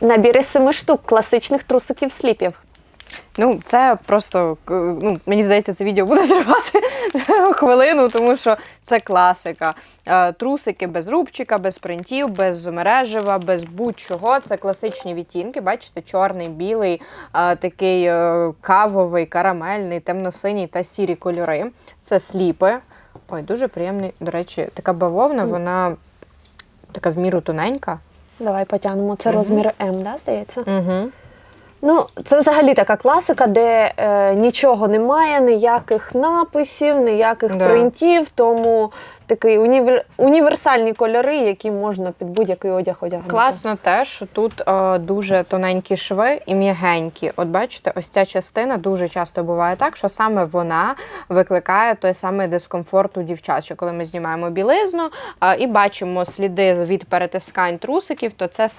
Набір із семи штук класичних трусиків сліпів. Ну, це просто ну, мені здається, це відео буде тривати хвилину, тому що це класика. Е, Трусики без рубчика, без принтів, без мережева, без будь-чого. Це класичні відтінки. Бачите, чорний, білий, е, такий е, кавовий, карамельний, темно-синій та сірі кольори. Це сліпи. Ой, дуже приємний. До речі, така бавовна, вона така в міру тоненька. Давай потягнемо. Це розмір М, да, здається? Угу. Ну, це взагалі така класика, де е, нічого немає, ніяких написів, ніяких Да. принтів, тому такий універ... універсальні кольори, які можна під будь-який одяг одягнути. Класно те, що тут е, дуже тоненькі шви і м'ягенькі. От бачите, ось ця частина дуже часто буває так, що саме вона викликає той самий дискомфорт у дівчат. Що коли ми знімаємо білизну е, і бачимо сліди від перетискань трусиків, то це